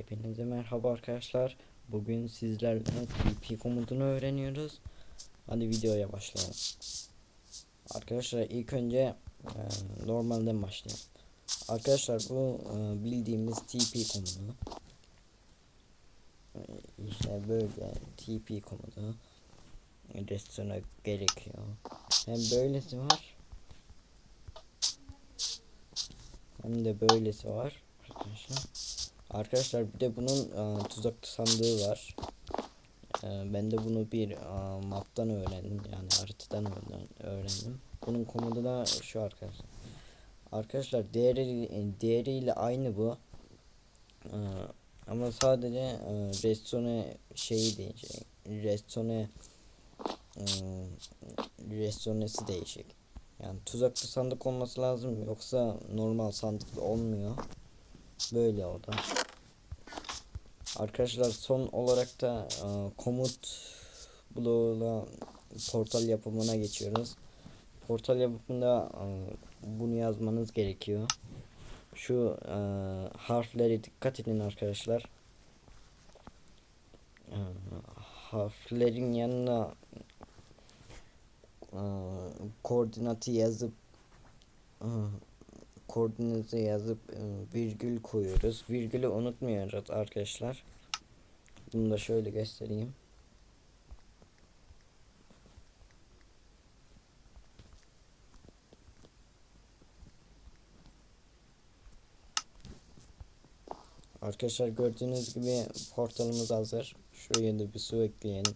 Hepinize merhaba arkadaşlar. Bugün sizlerle TP komutunu öğreniyoruz. Hadi videoya başlayalım. Arkadaşlar ilk önce e, normalden başlayalım. Arkadaşlar bu e, bildiğimiz TP komutu. E, işte böyle TP komutu. Restore gerekiyor. Hem böylesi var. Hem de böylesi var arkadaşlar. Arkadaşlar bir de bunun e, tuzak sandığı var. E, ben de bunu bir e, map'tan öğrendim yani haritadan öğren- öğrendim. Bunun komodu da şu arkadaşlar. Arkadaşlar değeri değeriyle aynı bu. E, ama sadece e, restore şeyi değişik. Restore e, restonesi değişik. Yani tuzaklı sandık olması lazım yoksa normal sandık olmuyor. Böyle o da. Arkadaşlar son olarak da e, komut bloğuyla portal yapımına geçiyoruz. Portal yapımında e, bunu yazmanız gerekiyor. Şu e, harflere dikkat edin arkadaşlar. E, harflerin yanına e, koordinatı yazıp e, koordinatı yazıp e, virgül koyuyoruz. Virgülü unutmuyoruz arkadaşlar. Bunu da şöyle göstereyim. Arkadaşlar gördüğünüz gibi portalımız hazır. Şuraya da bir su ekleyelim.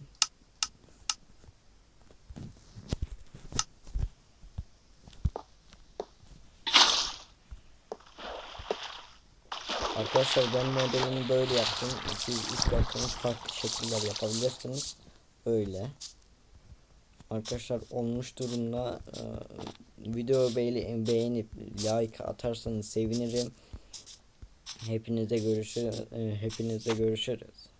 Arkadaşlar ben modelini böyle yaptım. Siz isterseniz farklı şekiller yapabilirsiniz. Böyle. Arkadaşlar olmuş durumda e, video beğeni, beğenip like atarsanız sevinirim. Hepinize görüşür e, hepinize görüşürüz.